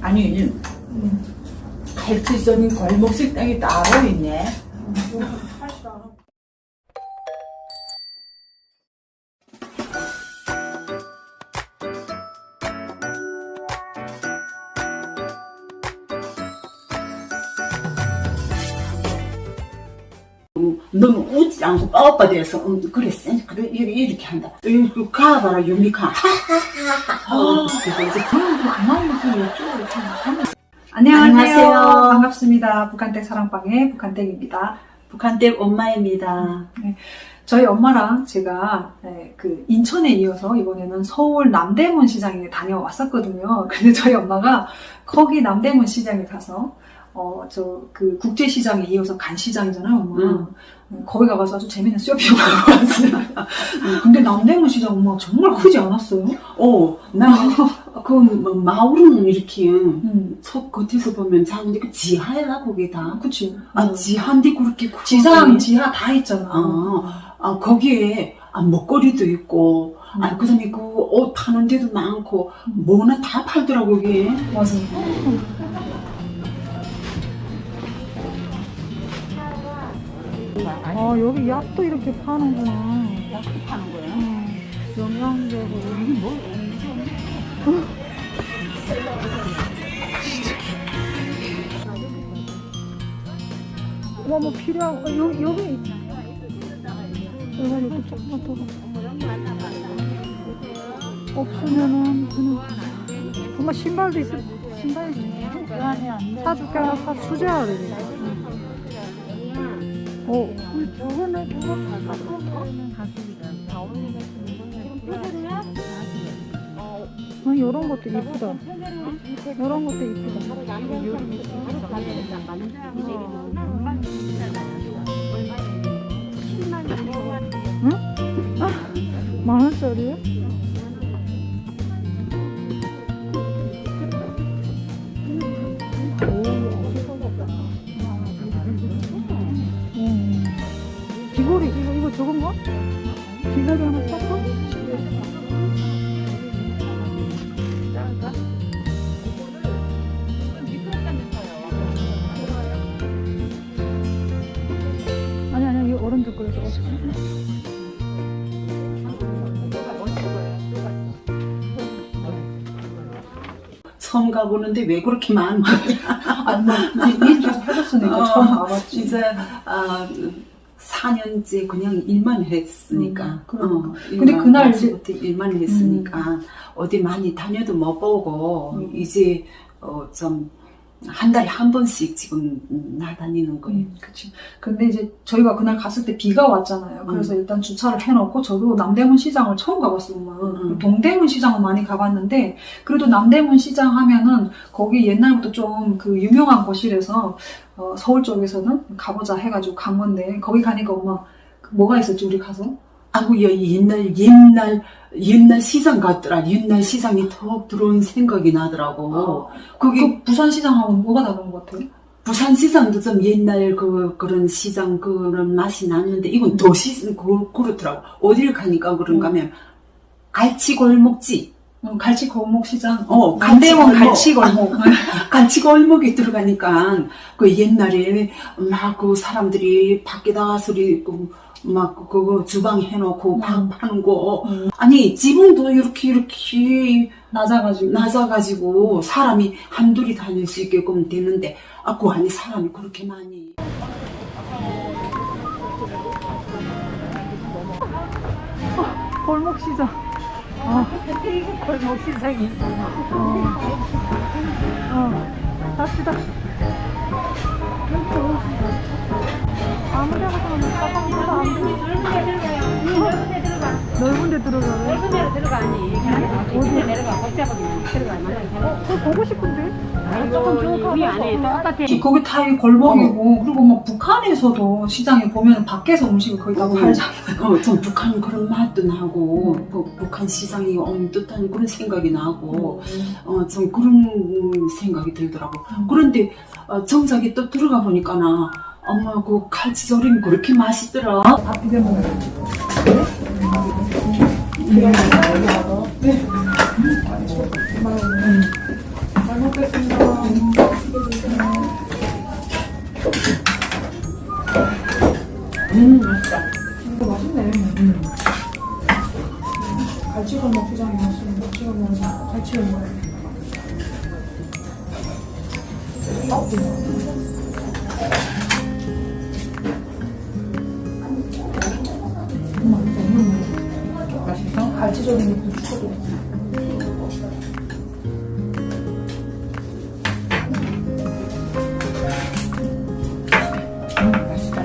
아니 갈치성이 골목 식당이 따로 있네. 너무 웃지 않고 뻣뻣해서 음, 그래 쌤 그래 이렇게, 이렇게 한다 이거 가봐라 유미카 아, 이제 그좀 하면 안녕하세요. 안녕하세요. 반갑습니다. 북한댁 사랑방의 북한댁입니다. 북한댁 엄마입니다 저희 엄마랑 제가 네, 그 인천에 이어서 이번에는 서울 남대문 시장에 다녀왔었거든요. 근데 저희 엄마가 거기 남대문 시장에 가서 어 저 그 국제 시장에 이어서 간 시장이잖아요, 엄마. 응. 음, 거기 가서 아주 재밌는 쇼핑을 하고 왔어요. 음, 근데 남대문 시장 엄마 정말 크지 않았어요? 어 나그 뭐, 마을은 이렇게 음, 속 겉에서 보면 작은데 그 지하야 거기 다 그치. 아 음. 지하인데 그렇게 크고 지상, 지하 다 있잖아. 아, 아 거기에 아, 먹거리도 있고 음. 아 그 다음에 그 옷 파는 데도 많고 뭐나 다 팔더라고 그게 맞아. 아 여기 약도 이렇게 파는구나. 약도 파는 거야 영양제고. 이게 뭐 어머 뭐 필요한 거 여기 여기. 내가 여기 조금만 더 없으면은 그냥 엄마 신발도 있어 신발 사줄게 사 수제하래 어 저거는 그거 가격은 가격이다. 아, 이런 것도 이쁘다. 이런 것도 이쁘다. 만 원짜리요? 가보는데 왜 그렇게 많은 거야 아니 뭐 일주일 해줬으니까 어, 처음 가봤지. 진짜 아 4년째 그냥 일만 했으니까. 음, 그러니까. 어, 근데 일만, 그날 아침부터 일만 했으니까. 어디 많이 다녀도 못 보고 음. 이제 어, 좀 한 달에 한 번씩 지금 나다니는 거예요. 음, 그치. 근데 이제 저희가 그날 갔을 때 비가 왔잖아요. 그래서 일단 주차를 해놓고 저도 남대문 시장을 처음 가봤어요. 엄마. 음. 동대문 시장은 많이 가봤는데 그래도 남대문 시장 하면은 거기 옛날부터 좀 그 유명한 곳이라서 어, 서울 쪽에서는 가보자 해가지고 간 건데 거기 가니까 엄마 그 뭐가 있었지 우리 가서? 아구 야 옛날 옛날 옛날 시장 같더라. 옛날 시장이 턱 들어온 생각이 나더라고. 어, 거기 그 부산 시장하고 뭐가 다른 것 같아요? 부산 시장도 좀 옛날 그 그런 시장 그런 맛이 났는데 이건 도시 그 그렇더라고. 어디를 가니까 그런가 하면 갈치 골목지. 음, 갈치 골목 시장. 어, 남대문 갈치 갈치 골목. 갈치 골목에 들어가니까 그 옛날에 막 그 사람들이 밖에다가 소리 막 그거 주방 해놓고 음. 방 파는 거 음, 아니 지붕도 이렇게 이렇게 낮아가지고. 낮아가지고 사람이 한둘이 다닐 수 있게끔 되는데 아그 안에 사람이 그렇게 많이 골목 시장. 아, 골목 시장이. 어. 어. 갑시다. 아무 데나 가면 가방도 안 돼. 넓은 데 들어가요. 넓은 데로 들어가니. 어디 내려가 복잡하게 들어가. 어, 그거 보고 싶은데? 조금 위 안에 똑같아. 거기 다이 골목이고, 그리고 뭐 북한에서도 시장에 보면 밖에서 음식을 거의 다 어. 팔잖아. 어좀 북한 그런 맛도 나고 그 북한 시장이 엉뜻한 그런 생각이 나고 어 좀 그런 생각이 들더라고 음. 그런데 어, 정작에 또 들어가 보니까 나 엄마 그 갈치조림 그렇게 맛있더라 다 비벼 먹어요. 네. 잘 먹겠습니다. 음, 맛있다. 이거 맛있네. 갈치골목 시장에 왔으면 갈치를 먹어서 갈치를 먹어야 돼. 갈치조림이 좀. 음, 맛있다.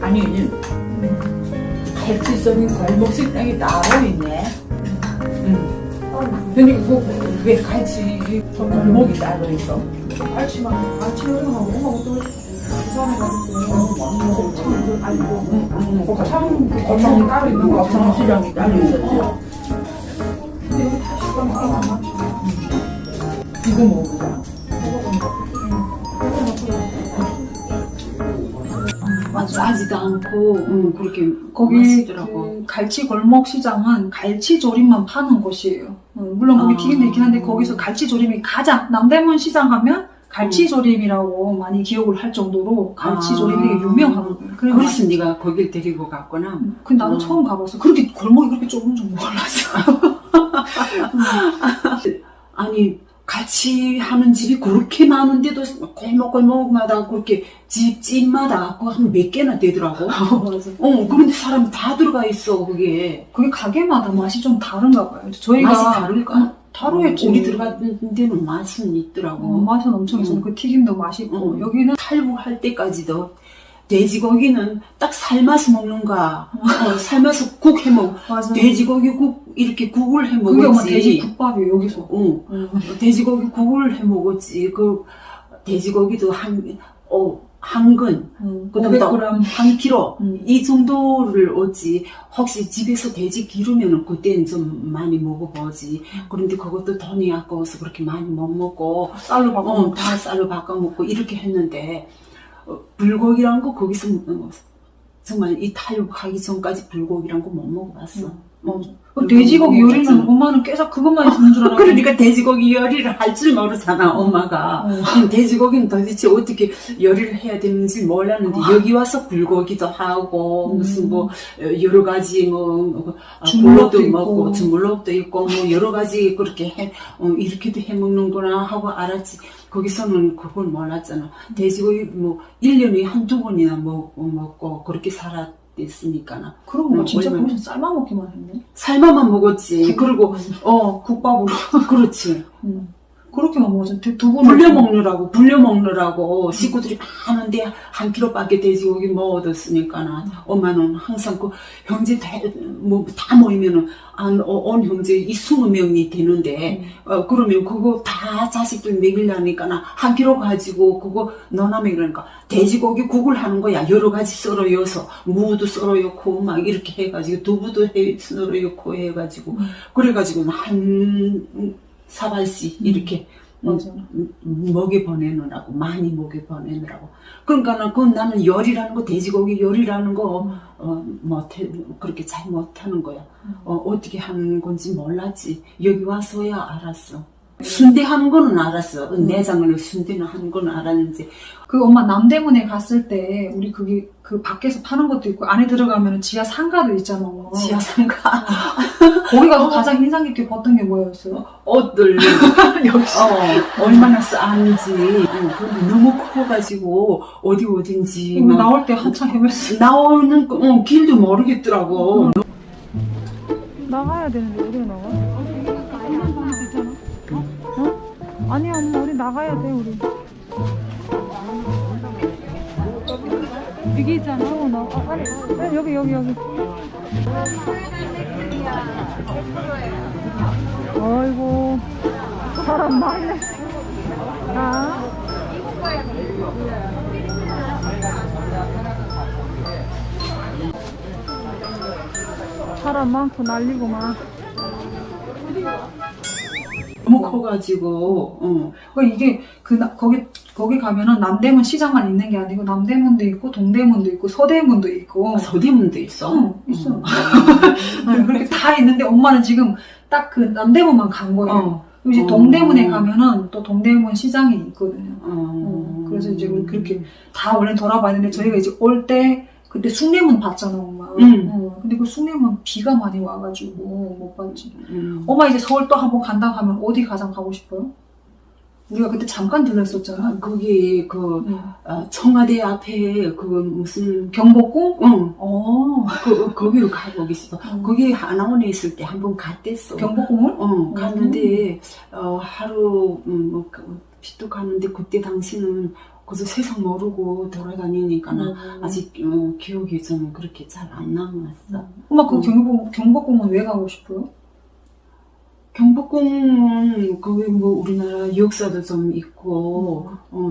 아니, 갈치성이 골목 식당이 따로 있네. 음. 근데 그, 왜 갈치 골목이 따로 있어? 갈치만 갈치를 하고 엄마가 또 부산에. 곱창 곱창 곱창이 따로 있는 거 곱창. 시장이 따로 있었지. 이거 먹어보자. 짜지도 않고 음, 그렇게 거기 맛있더라고. 그 갈치 골목 시장은 갈치 조림만 파는 곳이에요. 어, 물론 거기 아. 튀김도 있긴 한데 거기서 갈치 조림이 가장 남대문 시장 하면 갈치 음. 조림이라고 많이 기억을 할 정도로 갈치 아. 조림이 유명하거든요. 그래서 네가 거길 데리고 갔구나. 음, 근데 나도 음. 처음 가봤어. 그렇게 골목이 그렇게 좁은 줄 몰랐어. 아니 같이 하는 집이 그렇게 많은데도 골목골목마다 그렇게 집 집마다 그한몇 개나 되더라고. 맞아. 어 그런데 사람 다 들어가 있어 그게. 그게 가게마다 맛이 좀 다른가 봐요. 저희가 맛이 다를까? 다르겠지. 우리 들어갔는 데는 맛은 있더라고. 어, 맛은 엄청 있어. 음. 그 튀김도 맛있고 음. 여기는 탈북할 때까지도 돼지고기는 딱 삶아서 먹는가. 어, 삶아서 국 해먹. 맞아. 돼지고기 국 이렇게 국을 해 그게 먹었지. 돼지 국밥이에요 여기서. 어, 음. 돼지고기 국을 해 먹었지. 그 돼지고기도 한, 어, 한 근, 음, 그다음에 또 500g. 한 키로. 음. 이 정도를 얻지. 혹시 집에서 돼지 기르면은 그때는 좀 많이 먹어보지. 그런데 그것도 돈이 아까워서 그렇게 많이 못 먹고, 쌀로 바꿔 어, 먹고. 다 쌀로 바꿔 먹고 이렇게 했는데, 어, 불고기란 거 거기서 어, 정말 이 탈북하기 전까지 불고기란 거 못 먹어봤어. 음, 그 돼지고기 음, 요리는. 엄마는 계속 그것만 있는 줄 알았는데. 그러니까 돼지고기 요리를 할 줄 모르잖아, 엄마가. 어. 그럼 돼지고기는 도대체 어떻게 요리를 해야 되는지 몰랐는데, 여기 와서 불고기도 하고, 음. 무슨 뭐, 어, 여러 가지 뭐, 아, 주물럭도 고기도 있고. 먹고, 주물럭도 있고, 뭐, 여러 가지 그렇게 해, 어, 이렇게도 해 먹는구나 하고 알았지. 거기서는 그걸 몰랐잖아. 돼지고기 뭐, 1년에 한두 번이나 먹, 먹고, 그렇게 살았 으니까. 그런 거 음, 진짜 거기서 삶아 먹기만 했네. 삶아만 먹었지. 그리고, 어, 국밥으로. 그렇지. 음. 그렇게만 먹었지. 두부 불려 먹느라고 불려 먹느라고 식구들이 많은데 한 킬로밖에 돼지고기 못 얻었으니까 나 엄마는 항상 그 형제 뭐다 모이면은 한 어, 온 형제 이 스무 명이 되는데 어, 그러면 그거 다 자식들 먹이려니까 나 한 킬로 가지고 그거 너나 먹이려니까 돼지고기 국을 하는 거야 여러 가지 썰어 여서 무도 썰어 넣고 막 이렇게 해가지고 두부도 해 썰어 넣고 해가지고 음. 그래가지고 한 사발씩 이렇게 맞아. 음, 먹여 보내느라고 많이 먹여 보내느라고. 그러니까 그 나는 요리라는 거 돼지고기 요리라는 거 어, 못해 그렇게 잘 못하는 거야. 어, 어떻게 하는 건지 몰랐지. 여기 와서야 알았어 순대 하는 거는 알았어 내장을 순대는 하는 거는 알았는지 그 엄마 남대문에 갔을 때 우리 그게 그 밖에서 파는 것도 있고 안에 들어가면 지하 상가도 있잖아. 지하상가 거기 가서 가장 인상 깊게 봤던 게 뭐였어요? 옷들 역시. 어, 얼마나 싸는지 어, 그런데 너무 커가지고 어디 어딘지 막 나올 때 한참 헤맸어. 나오는 거- 어, 길도 모르겠더라고 나가야 되는데 어디로 나가? 아니야 엄마 우리 나가야 돼 우리. 여기 있잖아 어, 나, 아, 아니, 아니 여기 여기 여기. 아이고. 사람 많네. 자 사람 많고 난리구만 너무 커가지고 어. 그 이게 그 나- 거기 거기 가면은 남대문 시장만 있는 게 아니고 남대문도 있고 동대문도 있고 서대문도 있고. 아, 서대문도 있어 응, 있어. 어. 네, 그렇게 다 있는데 엄마는 지금 딱 그 남대문만 간 거예요. 어. 이제 어. 동대문에 가면은 또 동대문 시장이 있거든요. 어. 어, 그래서 이제 우리 그렇게 다 원래 돌아봤는데 저희가 이제 올 때 그때 숭례문 봤잖아 엄마. 음. 어, 근데 그 숭례문 비가 많이 와가지고 못 봤지. 음. 엄마 이제 서울 또 한번 간다 하면 어디 가장 가고 싶어요? 우리가 그때 잠깐 들렀었잖아. 아, 거기 그 응. 어, 청와대 앞에 그 무슨 경복궁? 응, 어. 그 거기로 가보고 싶어. 음. 거기 하나원에 있을 때 한 번 갔댔어. 경복궁을? 어, 갔는데 어, 하루 음, 뭐 그, 비도 가는데 그때 당시는 그저 세상 모르고 돌아다니니까 나 음. 아직 어, 기억이 좀 그렇게 잘 안 남았어. 엄마 그 음. 경복궁, 경복궁은 왜 가고 싶어요? 경복궁은 거기 뭐 우리나라 역사도 좀 있고 어,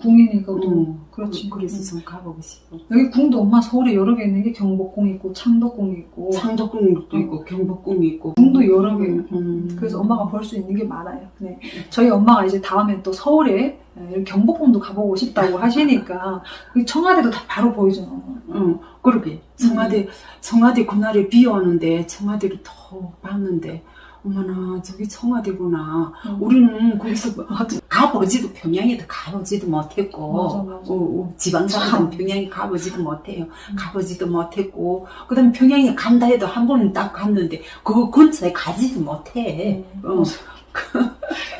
궁이니까 또. 어, 그렇지. 그, 그래서 음. 좀 가보고 싶어. 여기 궁도 엄마 서울에 여러 개 있는 게 경복궁 있고 창덕궁 있고 창덕궁도 있고 경복궁이 있고 궁도 여러 개. 음. 그래서 엄마가 볼 수 있는 게 많아요. 네. 저희 엄마가 이제 다음에 또 서울에 이렇게 경복궁도 가보고 싶다고 하시니까 그 청와대도 다 바로 보이잖아. 응, 그러게. 청와대, 청와대 그날에 비 오는데, 청와대를 더 봤는데, 어머나, 저기 청와대구나. 음. 우리는 거기서 가보지도, 평양에도 가보지도 못했고, 맞아, 맞아. 어, 어, 지방 사람은 참. 평양에 가보지도 못해요. 음. 가보지도 못했고, 그 다음에 평양에 간다 해도 한 번은 딱 갔는데, 그 근처에 가지도 못해. 어,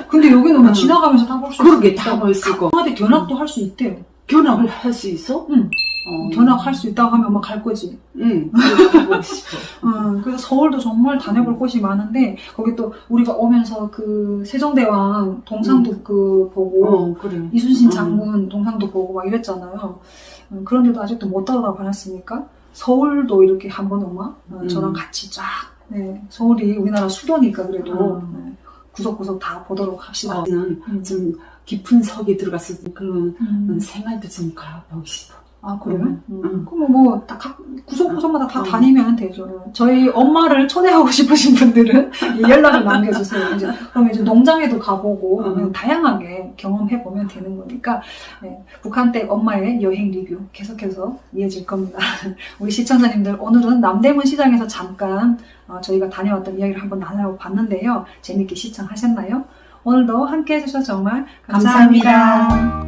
근데 여기는 뭐 음. 지나가면서 다 볼수 그러게 있으니까 다볼 수 있고, 청와대 견학도 할수 있대요. 견학을 할 수 있어? 응. 어. 견학할 수 있다고 하면 엄마 갈 거지. 응, 가보고 싶어. 음, 그래서 서울도 정말 다녀볼 곳이 많은데 거기 또 우리가 오면서 그 세종대왕 동상도 그 보고 어, 그래. 이순신 음. 장군 동상도 보고 막 이랬잖아요. 음, 그런데도 아직도 못 따라다녔으니까 서울도 이렇게 한번 어, 음. 저랑 같이 쫙 네, 서울이 우리나라 수도니까 그래도 음. 네, 구석구석 다 보도록 합시다. 나는 음. 좀 깊은 속에 들어가서 그런 음. 생활도 좀 가보고 싶어. 아 그래요? 음. 음. 음. 그럼 뭐다 구석구석마다 다 음. 다니면 되죠. 저희 엄마를 초대하고 싶으신 분들은 이 연락을 남겨주세요. 이제 그럼 이제 농장에도 가보고 음. 다양하게 경험해 보면 되는 거니까 네, 북한 댁 엄마의 여행 리뷰 계속해서 이어질 겁니다. 우리 시청자님들 오늘은 남대문 시장에서 잠깐 어, 저희가 다녀왔던 이야기를 한번 나눠봤는데요. 재밌게 시청하셨나요? 오늘도 함께 해주셔서 정말 감사합니다. 감사합니다.